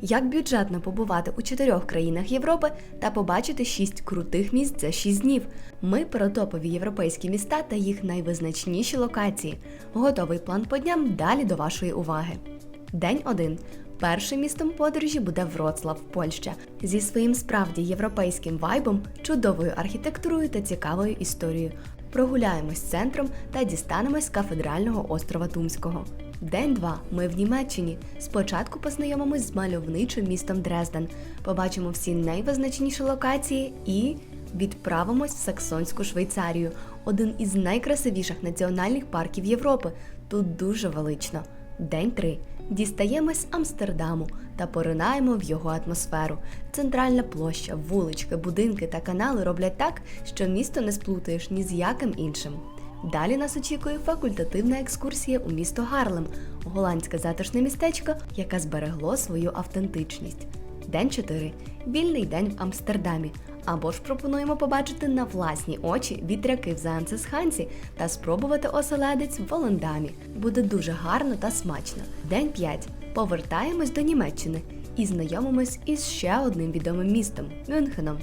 Як бюджетно побувати у чотирьох країнах Європи та побачити шість крутих місць за шість днів. Ми про топові європейські міста та їх найвизначніші локації. Готовий план по дням далі до вашої уваги. День 1. Першим містом подорожі буде Вроцлав, Польща, зі своїм справді європейським вайбом, чудовою архітектурою та цікавою історією. Прогуляємось центром та дістанемось з кафедрального острова Тумського. День 2. Ми в Німеччині. Спочатку познайомимось з мальовничим містом Дрезден, побачимо всі найвизначніші локації і відправимось в Саксонську Швейцарію, один із найкрасивіших національних парків Європи. Тут дуже велично. День 3. Дістаємось Амстердаму та поринаємо в його атмосферу. Центральна площа, вулички, будинки та канали роблять так, що місто не сплутаєш ні з яким іншим. Далі нас очікує факультативна екскурсія у місто Гарлем, голландське затишне містечко, яке зберегло свою автентичність. День 4. Вільний день в Амстердамі. Або ж пропонуємо побачити на власні очі вітряки в Заанцесхансі та спробувати оселедець в Волендамі. Буде дуже гарно та смачно. День 5. Повертаємось до Німеччини і знайомимось із ще одним відомим містом Мюнхеном.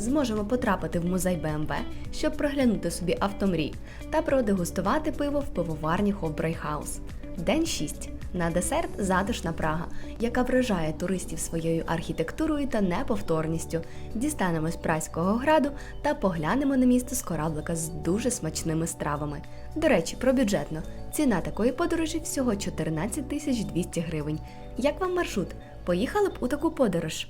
Зможемо потрапити в музей БМВ, щоб проглянути собі автомрій та продегустувати пиво в пивоварні Hofbräuhaus. День 6. На десерт затишна Прага, яка вражає туристів своєю архітектурою та неповторністю. Дістанемось Празького граду та поглянемо на місто з кораблика з дуже смачними стравами. До речі, про бюджетно. Ціна такої подорожі всього 14 тисяч 200 гривень. Як вам маршрут? Поїхали б у таку подорож?